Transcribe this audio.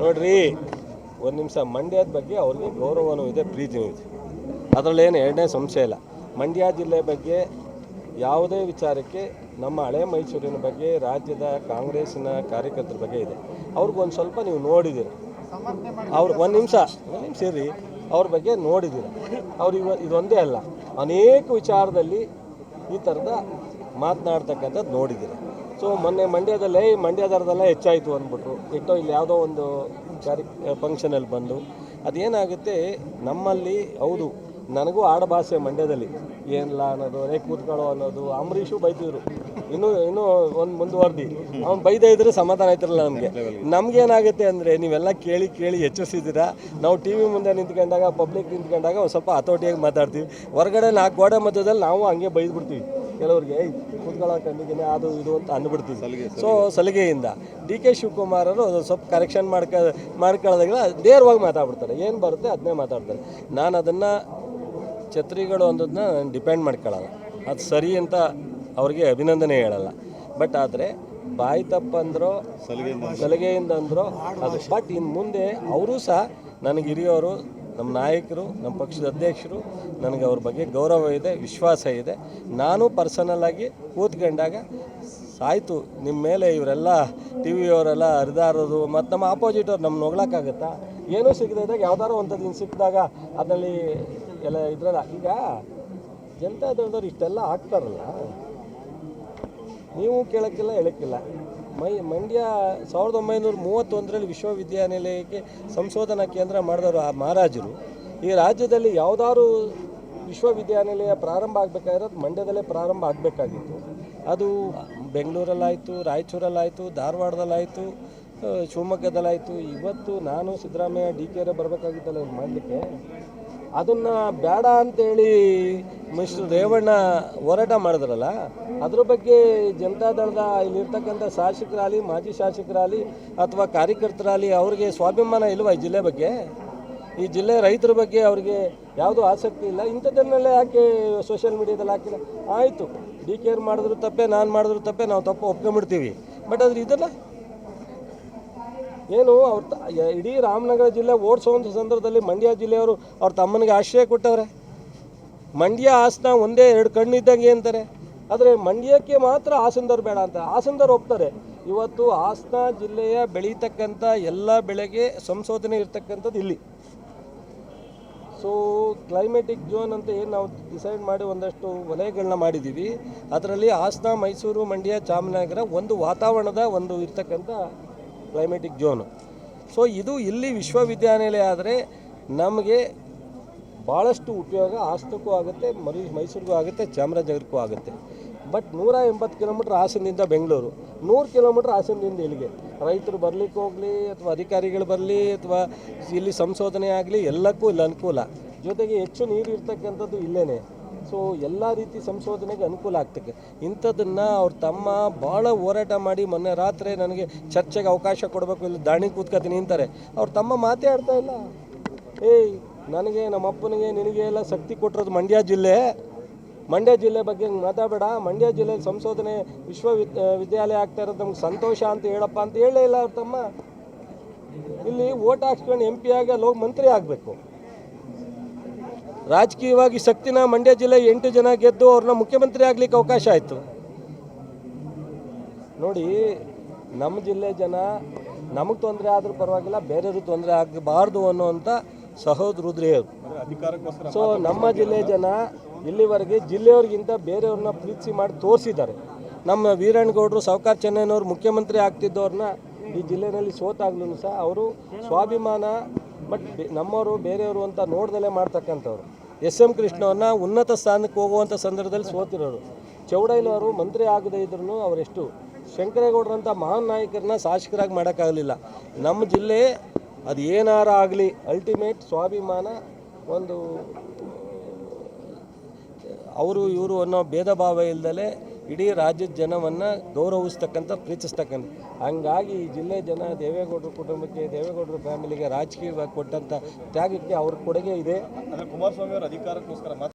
ನೋಡ್ರಿ ಒಂದು ನಿಮಿಷ ಮಂಡ್ಯದ ಬಗ್ಗೆ ಅವ್ರಿಗೆ ಗೌರವನೂ ಇದೆ ಪ್ರೀತಿನೂ ಇದೆ. ಅದರಲ್ಲೇನು ಎರಡನೇ ಸಂಶಯ ಇಲ್ಲ. ಮಂಡ್ಯ ಜಿಲ್ಲೆ ಬಗ್ಗೆ ಯಾವುದೇ ವಿಚಾರಕ್ಕೆ ನಮ್ಮ ಹಳೆ ಮೈಸೂರಿನ ಬಗ್ಗೆ ರಾಜ್ಯದ ಕಾಂಗ್ರೆಸ್ನ ಕಾರ್ಯಕರ್ತರ ಬಗ್ಗೆ ಇದೆ. ಅವ್ರಿಗೊಂದು ಸ್ವಲ್ಪ ನೀವು ನೋಡಿದ್ದೀರ ಅವ್ರು ಒಂದು ನಿಮಿಷ ಒಂದು ನಿಮಿಷ ಇರ್ರಿ. ಅವ್ರ ಬಗ್ಗೆ ನೋಡಿದ್ದೀರ ಅವ್ರು ಇವ ಇದೊಂದೇ ಅಲ್ಲ. ಅನೇಕ ವಿಚಾರದಲ್ಲಿ ಈ ಥರದ ಮಾತನಾಡ್ತಕ್ಕಂಥದ್ದು ನೋಡಿದ್ದೀರ ಸೊ ಮೊನ್ನೆ ಮಂಡ್ಯದಲ್ಲೇ ಮಂಡ್ಯ ದರದಲ್ಲೇ ಹೆಚ್ಚಾಯಿತು ಅಂದ್ಬಿಟ್ರು. ಇಟ್ಟು ಇಲ್ಲಿ ಯಾವುದೋ ಒಂದು ಕಾರ್ಯ ಫಂಕ್ಷನಲ್ಲಿ ಬಂದು. ಅದೇನಾಗುತ್ತೆ, ನಮ್ಮಲ್ಲಿ, ಹೌದು, ನನಗೂ ಆಡಭಾಷೆ ಮಂಡ್ಯದಲ್ಲಿ. ಏನಿಲ್ಲ ಅನ್ನೋದು ರೇ ಕೂತ್ಕೊಳ್ಳೋ ಅನ್ನೋದು, ಅಂಬರೀಷು ಬೈತಿದ್ರು. ಇನ್ನೂ ಇನ್ನೂ ಒಂದು ಮುಂದುವರೆದಿ. ಅವ್ನು ಬೈದೇ ಇದ್ರೆ ಸಮಾಧಾನ ಆಯ್ತಿರಲ್ಲ ನಮಗೆ. ನಮ್ಗೇನಾಗುತ್ತೆ ಅಂದರೆ, ನೀವೆಲ್ಲ ಕೇಳಿ ಕೇಳಿ ಹೆಚ್ಚಿಸಿದ್ದೀರಾ ನಾವು ಟಿ ವಿ ಮುಂದೆ ನಿಂತ್ಕೊಂಡಾಗ ಪಬ್ಲಿಕ್ ನಿಂತ್ಕೊಂಡಾಗ ಒಂದು ಸ್ವಲ್ಪ ಹತೋಟಿಯಾಗಿ ಮಾತಾಡ್ತೀವಿ. ಹೊರಗಡೆ ನಾಲ್ಕು ಗೋಡೆ ಮಧ್ಯದಲ್ಲಿ ನಾವು ಹಂಗೆ ಬೈದ್ಬಿಡ್ತೀವಿ. ಕೆಲವ್ರಿಗೆ ಕೂತ್ಕೊಳ್ಳೋ ಕಂಡಿದ್ದೀನಿ ಅದು ಇದು ಅಂತ ಅಂದ್ಬಿಡ್ತೀವಿ ಸೊ ಸಲಿಗೆಯಿಂದ ಡಿ ಕೆ ಶಿವಕುಮಾರ್ ಅವರು ಸ್ವಲ್ಪ ಕರೆಕ್ಷನ್ ಮಾಡ್ಕ ಮಾಡ್ಕೊಳ್ಳೋದಾಗಿಲ್ಲ ನೇರವಾಗಿ ಮಾತಾಡ್ಬಿಡ್ತಾರೆ. ಏನು ಬರುತ್ತೆ ಅದನ್ನೇ ಮಾತಾಡ್ತಾರೆ. ನಾನು ಅದನ್ನು ಛತ್ರಿಗಳು ಅನ್ನೋದನ್ನ ನಾನು ಡಿಪೆಂಡ್ ಮಾಡ್ಕೊಳ್ಳಲ್ಲ. ಅದು ಸರಿ ಅಂತ ಅವ್ರಿಗೆ ಅಭಿನಂದನೆ ಹೇಳಲ್ಲ. ಬಟ್ ಆದರೆ ಬಾಯಿ ತಪ್ಪಂದ್ರೋ ಸಲಿಗೆಯಿಂದ ಅಂದ್ರೋ. ಅದು. ಬಟ್ ಇನ್ನು ಮುಂದೆ ಅವರು ಸಹ ನನಗೆ ಹಿರಿಯವರು ನಮ್ಮ ನಾಯಕರು, ನಮ್ಮ ಪಕ್ಷದ ಅಧ್ಯಕ್ಷರು, ನನಗೆ ಅವ್ರ ಬಗ್ಗೆ ಗೌರವ ಇದೆ, ವಿಶ್ವಾಸ ಇದೆ. ನಾನು ಪರ್ಸನಲ್ಲಾಗಿ ಕೂತ್ಕೊಂಡಾಗ ಆಯಿತು ನಿಮ್ಮ ಮೇಲೆ ಇವರೆಲ್ಲ ಟಿ ವಿಯವರೆಲ್ಲ ಹರಿದಾರೋದು, ಮತ್ತು ನಮ್ಮ ಆಪೋಸಿಟ್ ಅವ್ರು ನಮ್ಮ ನೋಗ್ಲಕ್ಕಾಗತ್ತಾ ಏನೂ ಸಿಗದೆ ಇದ್ದಾಗ ಯಾವ್ದಾದ್ರು ಒಂಥದ್ದು ಸಿಕ್ಕಿದಾಗ ಅದರಲ್ಲಿ ಎಲ್ಲ ಇದ್ರಲ್ಲ. ಈಗ ಜನತಾದಳದವ್ರು ಇಷ್ಟೆಲ್ಲ ಆಗ್ತಾರಲ್ಲ? ನೀವು ಕೇಳೋಕ್ಕಿಲ್ಲ, ಹೇಳೋಕ್ಕಿಲ್ಲ. ಮೈ ಮಂಡ್ಯ ಸಾವಿರದ ಒಂಬೈನೂರ ಮೂವತ್ತೊಂದರಲ್ಲಿ ವಿಶ್ವವಿದ್ಯಾನಿಲಯಕ್ಕೆ ಸಂಶೋಧನಾ ಕೇಂದ್ರ ಮಾಡಿದವರು ಆ ಮಹಾರಾಜರು. ಈ ರಾಜ್ಯದಲ್ಲಿ ಯಾವುದಾದ್ರು ವಿಶ್ವವಿದ್ಯಾನಿಲಯ ಪ್ರಾರಂಭ ಆಗಬೇಕಾಗಿರೋದು ಮಂಡ್ಯದಲ್ಲೇ ಪ್ರಾರಂಭ ಆಗಬೇಕಾಗಿತ್ತು. ಅದು ಬೆಂಗಳೂರಲ್ಲಾಯಿತು, ರಾಯಚೂರಲ್ಲಾಯಿತು, ಧಾರವಾಡದಲ್ಲಾಯಿತು ಶಿವಮೊಗ್ಗದಲ್ಲಾಯಿತು. ಇವತ್ತು ನಾನು ಸಿದ್ದರಾಮಯ್ಯ ಡಿ ಕೆ ಬರಬೇಕಾಗಿತ್ತಲ್ಲ ಇಲ್ಲಿ ಮಾಡಲಿಕ್ಕೆ. ಅದನ್ನು ಬೇಡ ಅಂತೇಳಿ ಮಿಸ್ಟರ್ ರೇವಣ್ಣ ಹೋರಾಟ ಮಾಡಿದ್ರಲ್ಲ, ಅದ್ರ ಬಗ್ಗೆ ಜನತಾದಳದ ಇಲ್ಲಿರ್ತಕ್ಕಂಥ ಶಾಸಕರಾಗಲಿ, ಮಾಜಿ ಶಾಸಕರಾಗಲಿ ಅಥವಾ ಕಾರ್ಯಕರ್ತರಾಗಲಿ ಅವ್ರಿಗೆ ಸ್ವಾಭಿಮಾನ ಇಲ್ವಾ ಈ ಜಿಲ್ಲೆ ಬಗ್ಗೆ? ಈ ಜಿಲ್ಲೆ ರೈತರ ಬಗ್ಗೆ ಅವ್ರಿಗೆ ಯಾವುದೂ ಆಸಕ್ತಿ ಇಲ್ಲ. ಇಂಥದ್ದನ್ನೆಲ್ಲ ಯಾಕೆ ಸೋಷಿಯಲ್ ಮೀಡಿಯಾದಲ್ಲಿ ಹಾಕಿಲ್ಲ? ಆಯಿತು, ಡಿ ಕೆ ಮಾಡಿದ್ರು ತಪ್ಪೆ, ನಾನು ಮಾಡಿದ್ರು ತಪ್ಪೆ, ನಾವು ತಪ್ಪು ಒಪ್ಕೊಂಬಿಡ್ತೀವಿ ಬಟ್ ಅದ್ರ ಇದಲ್ಲ ಏನು, ಅವ್ರ ಇಡೀ ರಾಮನಗರ ಜಿಲ್ಲೆ ಓಡಿಸೋವಂಥ ಸಂದರ್ಭದಲ್ಲಿ ಮಂಡ್ಯ ಜಿಲ್ಲೆಯವರು ಅವ್ರ ತಮ್ಮನಿಗೆ ಆಶ್ರಯ ಕೊಟ್ಟವ್ರೆ. ಮಂಡ್ಯ ಹಾಸನ ಒಂದೇ ಎರಡು ಕಣ್ಣಿದ್ದಂಗೆ ಅಂತಾರೆ. ಆದರೆ ಮಂಡ್ಯಕ್ಕೆ ಮಾತ್ರ ಹಾಸನದವ್ರು ಬೇಡ ಅಂತ. ಹಾಸನದವ್ರು ಒಪ್ತಾರೆ. ಇವತ್ತು ಹಾಸನ ಜಿಲ್ಲೆಯ ಬೆಳೀತಕ್ಕಂಥ ಎಲ್ಲ ಬೆಳೆಗೆ ಸಂಶೋಧನೆ ಇರ್ತಕ್ಕಂಥದ್ದು ಇಲ್ಲಿ. ಸೊ ಕ್ಲೈಮೆಟಿಕ್ ಝೋನ್ ಅಂತ ಏನು ನಾವು ಡಿಸೈಡ್ ಮಾಡಿ ಒಂದಷ್ಟು ವಲಯಗಳನ್ನ ಮಾಡಿದ್ದೀವಿ ಅದರಲ್ಲಿ ಹಾಸನ, ಮೈಸೂರು, ಮಂಡ್ಯ ಚಾಮರಾಜನಗರ ಒಂದು ವಾತಾವರಣದ ಒಂದು ಇರ್ತಕ್ಕಂಥ ಕ್ಲೈಮೆಟಿಕ್ ಝೋನು ಸೊ ಇದು ಇಲ್ಲಿ ವಿಶ್ವವಿದ್ಯಾನಿಲಯ ಆದರೆ ನಮಗೆ ಭಾಳಷ್ಟು ಉಪಯೋಗ ಹಾಸನಕ್ಕೂ ಆಗುತ್ತೆ, ಮರಿ, ಮೈಸೂರಿಗೂ ಆಗುತ್ತೆ, ಚಾಮರಾಜನಗರಕ್ಕೂ ಆಗುತ್ತೆ. ಬಟ್ ನೂರ ಎಂಬತ್ತು ಕಿಲೋಮೀಟ್ರ್ ಹಾಸನದಿಂದ ಬೆಂಗಳೂರು, ನೂರು ಕಿಲೋಮೀಟ್ರ್ ಹಾಸನದಿಂದ ಇಲ್ಲಿಗೆ. ರೈತರು ಬರಲಿಕ್ಕೆ ಹೋಗಲಿ, ಅಥವಾ ಅಧಿಕಾರಿಗಳು ಬರಲಿ, ಅಥವಾ ಇಲ್ಲಿ ಸಂಶೋಧನೆ ಆಗಲಿ, ಎಲ್ಲಕ್ಕೂ ಇಲ್ಲಿ, ಅನುಕೂಲ. ಜೊತೆಗೆ ಹೆಚ್ಚು ನೀರು ಇರ್ತಕ್ಕಂಥದ್ದು ಇಲ್ಲೇ ಸೊ ಎಲ್ಲ ರೀತಿ ಸಂಶೋಧನೆಗೆ ಅನುಕೂಲ ಆಗ್ತದೆ. ಇಂಥದ್ದನ್ನು ಅವ್ರ ತಮ್ಮ ಭಾಳ ಹೋರಾಟ ಮಾಡಿ ಮೊನ್ನೆ ರಾತ್ರಿ ನನಗೆ ಚರ್ಚೆಗೆ ಅವಕಾಶ ಕೊಡಬೇಕು, ಇಲ್ಲಿ ದಾಣಿ ಕೂತ್ಕೋತೀನಿ ಅಂತಾರೆ. ಅವ್ರ ತಮ್ಮ ಮಾತೇ ಆಡ್ತಾ ಇಲ್ಲ. ಏಯ್, ನನಗೆ ನಮ್ಮ ಅಪ್ಪನಿಗೆ ನಿನಗೆ ಎಲ್ಲ ಶಕ್ತಿ ಕೊಟ್ಟಿರೋದು ಮಂಡ್ಯ ಜಿಲ್ಲೆ. ಮಂಡ್ಯ ಜಿಲ್ಲೆ ಬಗ್ಗೆ ಮಾತಾಡಬೇಡ. ಮಂಡ್ಯ ಜಿಲ್ಲೆಯಲ್ಲಿ ಸಂಶೋಧನೆ ವಿಶ್ವವಿದ್ಯಾಲಯ ವಿದ್ಯಾಲಯ ಆಗ್ತಾ ಇರೋದು ನಮ್ಗೆ ಸಂತೋಷ ಅಂತ ಹೇಳಪ್ಪ ಅಂತ ಹೇಳೇ ಇಲ್ಲ ಅವ್ರ ತಮ್ಮ. ಇಲ್ಲಿ ಓಟ್ ಹಾಕ್ಸ್ಕೊಂಡು ಎಂ ಪಿ ಆಗಿ ಅಲ್ಲಿ ಹೋಗಿ ಮಂತ್ರಿ ಆಗಬೇಕು. ರಾಜಕೀಯವಾಗಿ ಶಕ್ತಿನ ಮಂಡ್ಯ ಜಿಲ್ಲೆ ಎಂಟು ಜನ ಗೆದ್ದು ಅವ್ರನ್ನ ಮುಖ್ಯಮಂತ್ರಿ ಆಗ್ಲಿಕ್ಕೆ ಅವಕಾಶ ಆಯಿತು. ನೋಡಿ ನಮ್ಮ ಜಿಲ್ಲೆ ಜನ ನಮಗೆ ತೊಂದರೆ ಆದರೂ ಪರವಾಗಿಲ್ಲ ಬೇರೆಯವ್ರಿಗೆ ತೊಂದರೆ ಆಗಬಾರ್ದು ಅನ್ನುವಂಥ ಸಹೋದರುದ್ರಿಯರು ಸೊ ನಮ್ಮ ಜಿಲ್ಲೆ ಜನ ಇಲ್ಲಿವರೆಗೆ ಜಿಲ್ಲೆಯವ್ರಿಗಿಂತ ಬೇರೆಯವ್ರನ್ನ ಪ್ರೀತಿಸಿ ಮಾಡಿ ತೋರಿಸಿದ್ದಾರೆ. ನಮ್ಮ ವೀರಣ್ಣಗೌಡರು ಸಾವುಕಾರ ಚೆನ್ನೈನವ್ರು ಮುಖ್ಯಮಂತ್ರಿ ಆಗ್ತಿದ್ದವ್ರನ್ನ ಈ ಜಿಲ್ಲೆಯಲ್ಲಿ ಸೋತಾಗ್ಲೂ ಸಹ ಅವರು ಸ್ವಾಭಿಮಾನ ಬಟ್ ನಮ್ಮವರು, ಬೇರೆಯವರು ಅಂತ ನೋಡ್ದಲೇ ಮಾಡ್ತಕ್ಕಂಥವ್ರು. ಎಸ್ ಎಂ ಕೃಷ್ಣವ್ರನ್ನ ಉನ್ನತ ಸ್ಥಾನಕ್ಕೆ ಹೋಗುವಂಥ ಸಂದರ್ಭದಲ್ಲಿ ಸೋತಿರೋರು. ಚೌಡಯ್ಯನವರು ಮಂತ್ರಿ ಆಗದೇ ಇದ್ರೂ ಅವರೆಷ್ಟು ಶಂಕರೇಗೌಡರಂಥ ಮಹಾನ್ ನಾಯಕರನ್ನ ಶಾಸಕರಾಗಿ ಮಾಡೋಕ್ಕಾಗಲಿಲ್ಲ. ನಮ್ಮ ಜಿಲ್ಲೆ ಅದು ಏನಾರ ಆಗಲಿ ಅಲ್ಟಿಮೇಟ್ ಸ್ವಾಭಿಮಾನ ಒಂದು, ಅವರು, ಇವರು ಅನ್ನೋ ಭೇದ ಭಾವ ಇಲ್ದಲೆ ಇಡೀ ರಾಜ್ಯದ ಜನವನ್ನು ಗೌರವಿಸ್ತಕ್ಕಂಥ, ಪ್ರೀತಿಸ್ತಕ್ಕಂಥ. ಹಂಗಾಗಿ ಈ ಜಿಲ್ಲೆ ಜನ ದೇವೇಗೌಡರ ಕುಟುಂಬಕ್ಕೆ, ದೇವೇಗೌಡರ ಫ್ಯಾಮಿಲಿಗೆ ರಾಜಕೀಯವಾಗಿ ಕೊಟ್ಟಂಥ ತ್ಯಾಗಕ್ಕೆ ಅವ್ರ ಕೊಡುಗೆ ಇದೆ. ಕುಮಾರಸ್ವಾಮಿ ಅವರ ಅಧಿಕಾರಕ್ಕೋಸ್ಕರ ಮಾತ್ರ